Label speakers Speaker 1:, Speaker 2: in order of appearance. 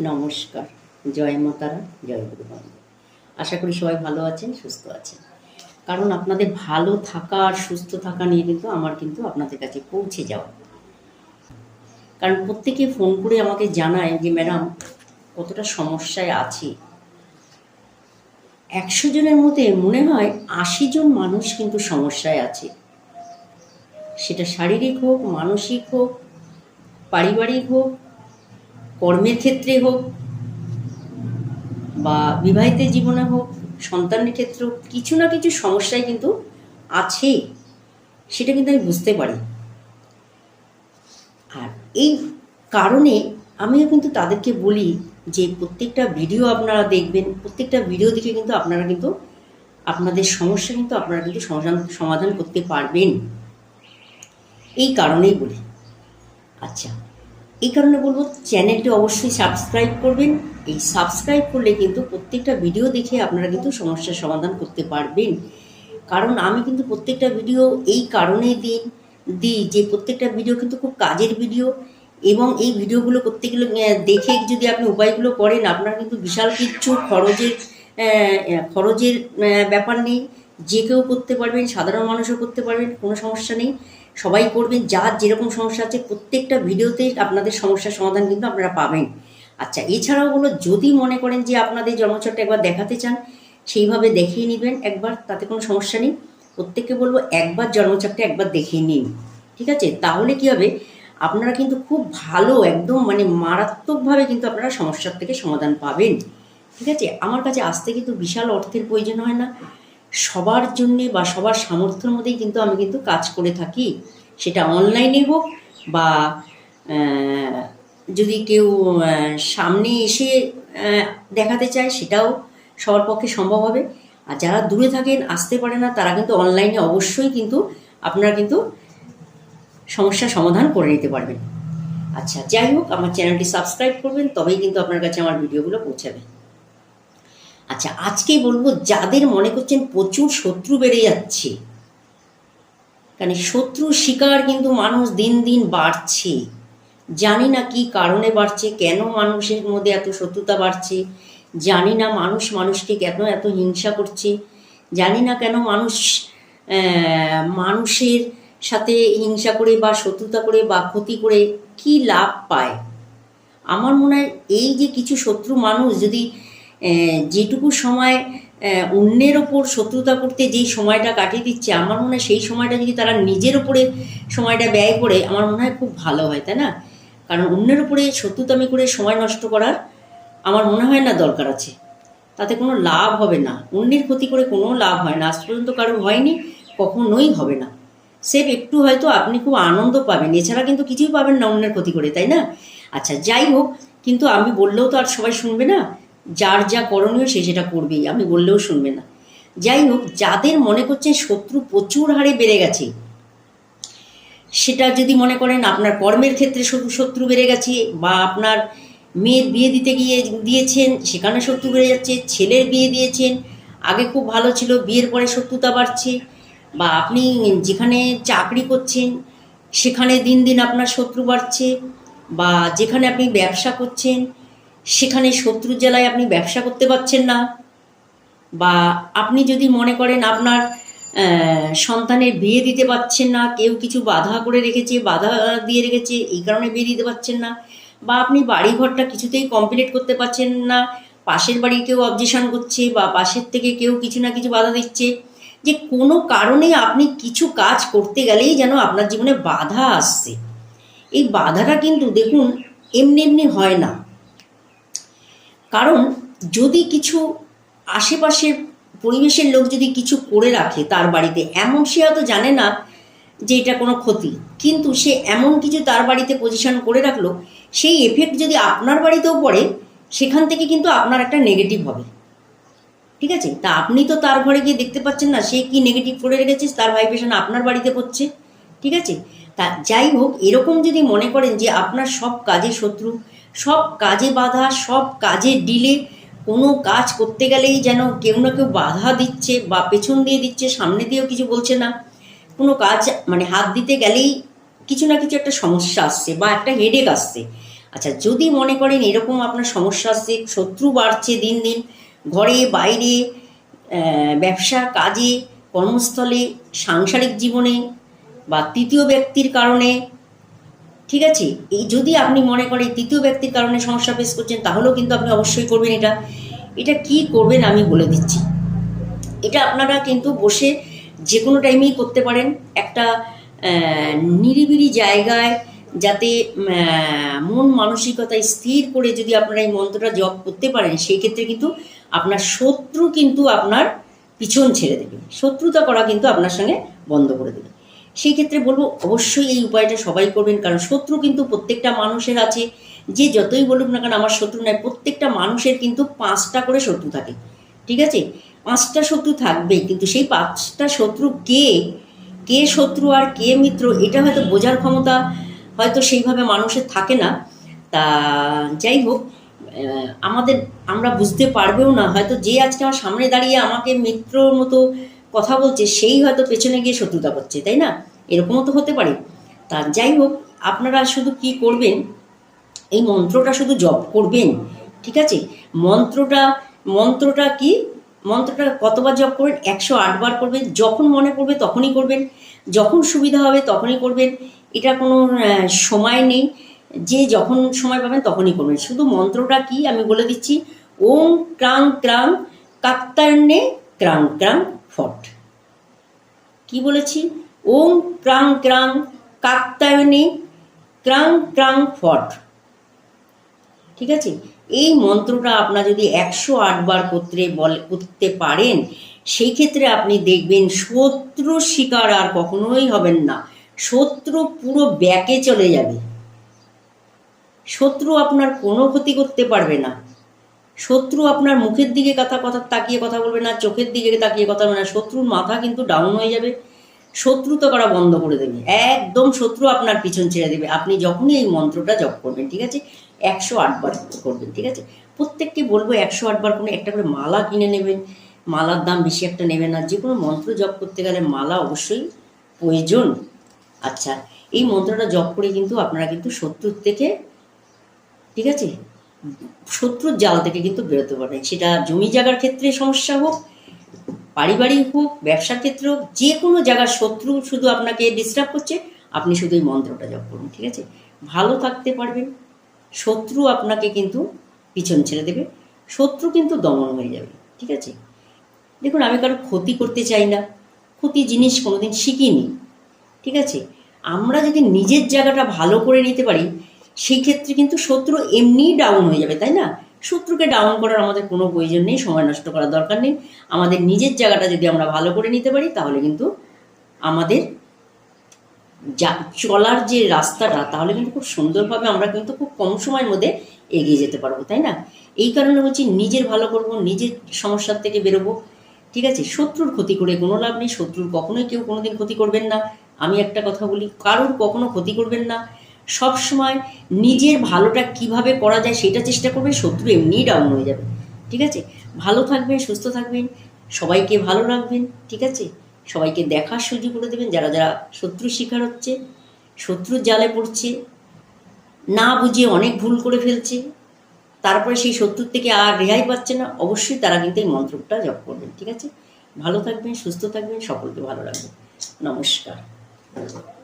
Speaker 1: নমস্কার। জয় মাতারা জয় গুরু আশা করি সবাই ভালো আছেন, সুস্থ আছেন। কারণ আপনাদের ভালো থাকা আর সুস্থ থাকা নিয়ে কিন্তু আমার কিন্তু আপনাদের কাছে পৌঁছে যাওয়া। কারণ প্রত্যেকে ফোন করে আমাকে জানায় যে, ম্যাডাম, কতটা সমস্যায় আছি? একশো জনের মধ্যে মনে হয় আশি জন মানুষ কিন্তু সমস্যায় আছে। সেটা শারীরিক হোক, মানসিক হোক, পারিবারিক হোক কর্মের ক্ষেত্রে হোক বা বিবাহিত জীবনে হোক, সন্তানের ক্ষেত্রে হোক, কিছু না কিছু সমস্যায় কিন্তু আছে সেটা কিন্তু আমি বুঝতে পারি। আর এই কারণে আমিও কিন্তু তাদেরকে বলি যে প্রত্যেকটা ভিডিও আপনারা দেখবেন, প্রত্যেকটা ভিডিও দেখে কিন্তু আপনারা কিন্তু আপনাদের সমস্যা কিন্তু আপনারা কিন্তু সমাধান সমাধান করতে পারবেন। এই কারণেই বলি। আচ্ছা। এই কারণে বলব, চ্যানেলটি অবশ্যই সাবস্ক্রাইব করবেন। এই সাবস্ক্রাইব করলে কিন্তু প্রত্যেকটা ভিডিও দেখে আপনারা কিন্তু সমস্যার সমাধান করতে পারবেন। কারণ আমি কিন্তু প্রত্যেকটা ভিডিও এই কারণেই দিই দিই যে প্রত্যেকটা ভিডিও কিন্তু খুব কাজের ভিডিও এবং এই ভিডিওগুলো করতে গেলে দেখে যদি আপনি উপায়গুলো করেন, আপনার কিন্তু বিশাল কিচ্ছু খরচের খরচের ব্যাপার নেই। যে কেউ করতে পারবেন, সাধারণ মানুষও করতে পারবেন, কোনো সমস্যা নেই। সবাই করবেন, যার যেরকম সমস্যা আছে প্রত্যেকটা ভিডিওতে আপনাদের সমস্যার সমাধান কিন্তু আপনারা পাবেন। আচ্ছা এছাড়াও হলো যদি মনে করেন যে আপনাদের জন্মছকটা একবার দেখাতে চান, সেইভাবে দেখিয়ে নেবেন একবার, তাতে কোনো সমস্যা নেই। প্রত্যেককে বলব একবার জন্মছকটা একবার দেখিয়ে নিন, ঠিক আছে? তাহলে কি হবে? আপনারা কিন্তু খুব ভালো, একদম মানে মারাত্মকভাবে কিন্তু আপনারা সমস্যার থেকে সমাধান পাবেন, ঠিক আছে? আমার কাছে আসতে কিন্তু বিশাল অর্থের প্রয়োজন হয় না। সবার জন্যে বা সবার সামর্থ্যের মধ্যেই কিন্তু আমি কিন্তু কাজ করে থাকি। সেটা অনলাইনে হোক বা যদি কেউ সামনে এসে দেখাতে চায় সেটাও সবার পক্ষে সম্ভব হবে। আর যারা দূরে থাকেন, আসতে পারে না, তারা কিন্তু অনলাইনে অবশ্যই কিন্তু আপনারা কিন্তু সমস্যার সমাধান করে নিতে পারবেন। আচ্ছা যাই হোক, আমার চ্যানেলটি সাবস্ক্রাইব করবেন, তবেই কিন্তু আপনার কাছে আমার ভিডিওগুলো পৌঁছাবে। আচ্ছা আজকেই বলব যাদের মনে করছেন প্রচুর শত্রু বেড়ে যাচ্ছে, কারণ শত্রু শিকার কিন্তু মানুষ দিন দিন বাড়ছে। জানি না কি কারণে বাড়ছে, কেন মানুষের মধ্যে এত শত্রুতা বাড়ছে, জানি না মানুষ মানুষকে কেন এত হিংসা করছে, জানি না কেন মানুষ মানুষের সাথে হিংসা করে বা শত্রুতা করে বা ক্ষতি করে কি লাভ পায়। আমার মনে হয় এই যে কিছু শত্রু মানুষ যদি যেটুকু সময় অন্যের ওপর শত্রুতা করতে যেই সময়টা কাটিয়ে দিচ্ছে, আমার মনে হয় সেই সময়টা যদি তারা নিজের ওপরে সময়টা ব্যয় করে, আমার মনে হয় খুব ভালো হয়, তাই না? কারণ অন্যের উপরে শত্রুতামি করে সময় নষ্ট করার আমার মনে হয় না দরকার আছে। তাতে কোনো লাভ হবে না। অন্যের ক্ষতি করে কোনো লাভ হয় না। আজ পর্যন্ত কারোর হয়নি, কখনোই হবে না। সেফ একটু হয়তো আপনি খুব আনন্দ পাবেন। এছাড়া কিন্তু কিছুই পাবেন না অন্যের ক্ষতি করে, তাই না? আচ্ছা যাই হোক, কিন্তু আমি বললেও তো আর সবাই শুনবে না। যার যা করণীয় সে সেটা করবেই আমি বললেও শুনবে না। যাই হোক, যাদের মনে করছেন শত্রু প্রচুর হারে বেড়ে গেছে, সেটা যদি মনে করেন আপনার কর্মের ক্ষেত্রে শত্রু শত্রু বেড়ে গেছে বা আপনার মেয়ের বিয়ে দিতে গিয়ে দিয়েছেন, সেখানে শত্রু বেড়ে যাচ্ছে, ছেলের বিয়ে দিয়েছেন, আগে খুব ভালো ছিল, বিয়ের পরে শত্রুতা বাড়ছে, বা আপনি যেখানে চাকরি করছেন, সেখানে দিন দিন আপনার শত্রু বাড়ছে, বা যেখানে আপনি ব্যবসা করছেন সেখানে শত্রুর জেলায় আপনি ব্যবসা করতে পারছেন না। বা আপনি যদি মনে করেন আপনার সন্তানের বিয়ে দিতে পারছেন না, কেউ কিছু বাধা করে রেখেছে, বাধা দিয়ে রেখেছে, এই কারণে বিয়ে দিতে পারছেন না, বা আপনি বাড়ি ঘরটা কিছুতেই কমপ্লিট করতে পারছেন না, পাশের বাড়ি কেউ অবজেকশন করছে, বা পাশের থেকে কেউ কিছু না কিছু বাধা দিচ্ছে, যে কোনো কারণে আপনি কিছু কাজ করতে গেলেই যেন আপনার জীবনে বাধা আসছে। এই বাধাটা কিন্তু দেখুন, এমনি এমনি হয় না। কারণ যদি কিছু আশেপাশের পরিবেশের লোক যদি কিছু করে রাখে তার বাড়িতে, এমন সে হয়তো জানে না যে এটা কোনো ক্ষতি। কিন্তু সে এমন কিছু তার বাড়িতে পজিশন করে রাখল, সেই এফেক্ট যদি আপনার বাড়িতেও পড়ে, সেখান থেকে কিন্তু আপনার একটা নেগেটিভ হবে। ঠিক আছে? তা আপনি তো তার ঘরে গিয়ে দেখতে পাচ্ছেন না, সে কি নেগেটিভ করে রেখেছে, তার ভাইব্রেশন আপনার বাড়িতে পড়ছে ঠিক আছে? তা যাই হোক, এরকম যদি মনে করেন যে আপনার সব কাজে শত্রু সব কাজে বাধা, সব কাজে ডিলে কোনো কাজ করতে গেলেই যেন কেউ না কেউ বাধা দিচ্ছে বা পেছন দিয়ে দিচ্ছে, সামনে দিয়েও কিছু বলছে না। কোনো কাজ মানে হাত দিতে গেলেই কিছু না কিছু একটা সমস্যা আসছে বা একটা হেডেক আসছে। আচ্ছা যদি মনে করেন এরকম আপনার সমস্যা আসছে, শত্রু বাড়ছে দিন দিন, ঘরে, বাইরে ব্যবসা, কাজে, কর্মস্থলে, সাংসারিক জীবনে বা তৃতীয় ব্যক্তির কারণে ঠিক আছে? এই যদি আপনি মনে করেন তৃতীয় ব্যক্তির কারণে সমস্যা ফেস করছেন, তাহলেও কিন্তু আপনি অবশ্যই করবেন এটা। এটা কি করবেন আমি বলে দিচ্ছি। এটা আপনারা কিন্তু বসে যে কোনো টাইমেই করতে পারেন। একটা নিরিবিলি জায়গায় যাতে মন মানসিকতা স্থির করে যদি আপনারা এই মন্ত্রটা জপ করতে পারেন, সেই ক্ষেত্রে কিন্তু আপনার শত্রু কিন্তু আপনার পিছন ছেড়ে দেবে। শত্রুতা করা কিন্তু আপনার সঙ্গে বন্ধ করে দেবে। সেই ক্ষেত্রে বলব, অবশ্যই এই উপায়টা সবাই করবেন। কারণ শত্রু কিন্তু প্রত্যেকটা মানুষের আছে। যে যতই বলুক না কেন, আমার শত্রু নয়, প্রত্যেকটা মানুষের কিন্তু পাঁচটা করে শত্রু থাকে। ঠিক আছে? পাঁচটা শত্রু থাকবেই, কিন্তু সেই পাঁচটা শত্রু কে? কে শত্রু আর কে মিত্র, এটা হয়তো বোঝার ক্ষমতা হয়তো সেইভাবে মানুষের থাকে না। তা যাই হোক আমাদের, আমরা বুঝতে পারবেও না। হয়তো যে আজকে আমার সামনে দাঁড়িয়ে আমাকে মিত্রর মতো কথা বলছে, সেই হয়তো পেছনে গিয়ে শত্রুতা করছে, তাই না? এরকমও তো হতে পারে। তা যাই হোক, আপনারা শুধু কি করবেন? এই মন্ত্রটা শুধু জপ করবেন, ঠিক আছে? মন্ত্রটা মন্ত্রটা কি? মন্ত্রটা কতবার জপ করবেন? একশো আটবার করবেন, যখন মনে পড়বে তখনই করবেন, যখন সুবিধা হবে তখনই করবেন। এটা কোনো সময় নেই, যে যখন সময় পাবেন তখনই করবেন। শুধু মন্ত্রটা কি আমি বলে দিচ্ছি, ওম ক্রাং ক্রাং কাত্তার্ণে ক্রাং ক্রাং ফট। কি বলেছি? ওম ক্রাং ক্রাং কাত্তায়নে ক্রাং ক্রাং ফট। ঠিক আছে? এই মন্ত্রটা আপনার যদি একশো আটবার করতে বল, করতে পারেন, সেই ক্ষেত্রে আপনি দেখবেন শত্রু শিকার আর কখনোই হবেন না। শত্রু পুরো ব্যাকে চলে যাবে। শত্রু আপনার কোনো ক্ষতি করতে পারবে না। শত্রু আপনার মুখের দিকে কথা কথা তাকিয়ে কথা বলবে না, চোখের দিকে তাকিয়ে কথা বলবে না। শত্রুর মাথা কিন্তু ডাউন হয়ে যাবে। শত্রু তো করা বন্ধ করে দেবে? একদম শত্রু আপনার পিছন ছেড়ে দেবে। আপনি যখনই এই মন্ত্রটা জপ করবেন, ঠিক আছে? একশো আটবার করবেন, ঠিক আছে? প্রত্যেককে বলব একশো আটবার কোনো একটা করে মালা কিনে নেবেন। মালার দাম বেশি একটা নেবেন না। যে কোনো মন্ত্র জপ করতে গেলে মালা অবশ্যই প্রয়োজন। আচ্ছা এই মন্ত্রটা জপ করে কিন্তু আপনারা কিন্তু শত্রুর থেকে, ঠিক আছে? শত্রুর জাল থেকে কিন্তু বেরোতে পারবেন সেটা জমি জায়গার ক্ষেত্রে সমস্যা হোক, পারিবারিক হোক, ব্যবসার ক্ষেত্রে হোক, যে কোনো জায়গার শত্রু শুধু আপনাকে ডিস্টার্ব করছে, আপনি শুধু এই মন্ত্রটা জপ করুন, ঠিক আছে? ভালো থাকতে পারবেন, শত্রু আপনাকে কিন্তু পিছন ছেড়ে দেবে, শত্রু কিন্তু দমন হয়ে যাবে, ঠিক আছে? দেখুন, আমি কারও ক্ষতি করতে চাই না, ক্ষতি জিনিস কোনোদিন শিখিনি, ঠিক আছে? আমরা যদি নিজের জায়গাটা ভালো করে নিতে পারি সেই ক্ষেত্রে কিন্তু শত্রু এমনিই ডাউন হয়ে যাবে, তাই না? শত্রুকে ডাউন করার আমাদের কোনো প্রয়োজন নেই, সময় নষ্ট করার দরকার নেই। আমাদের নিজের জায়গাটা যদি আমরা ভালো করে নিতে পারি, তাহলে কিন্তু আমাদের যা, চলার যে রাস্তাটা, তাহলে কিন্তু খুব সুন্দরভাবে আমরা কিন্তু খুব কম সময়ের মধ্যে এগিয়ে যেতে পারব, তাই না? এই কারণে বলছি নিজের ভালো করব, নিজের সমস্যার থেকে বেরোবো, ঠিক আছে? শত্রুর ক্ষতি করে কোনো লাভ নেই, শত্রুর কখনোই কেউ কোনোদিন ক্ষতি করবেন না। আমি একটা কথা বলি, কারোর কখনো ক্ষতি করবেন না। সব সময় নিজের ভালোটা কীভাবে করা যায় সেটা চেষ্টা করবে, শত্রু এমনিই ডাউন হয়ে যাবে। ঠিক আছে? ভালো থাকবেন, সুস্থ থাকবেন, সবাইকে ভালো রাখবেন, ঠিক আছে? সবাইকে দেখার সুযোগ করে দেবেন, যারা যারা শত্রুর শিকার হচ্ছে, শত্রুর জালে পড়ছে, না বুঝিয়ে অনেক ভুল করে ফেলছে, তারপরে সেই শত্রুর থেকে আর রেহাই পাচ্ছে না, অবশ্যই তারা কিন্তু এই মন্ত্রটা জপ করবেন, ঠিক আছে? ভালো থাকবেন, সুস্থ থাকবেন, সকলকে ভালো রাখবেন। নমস্কার।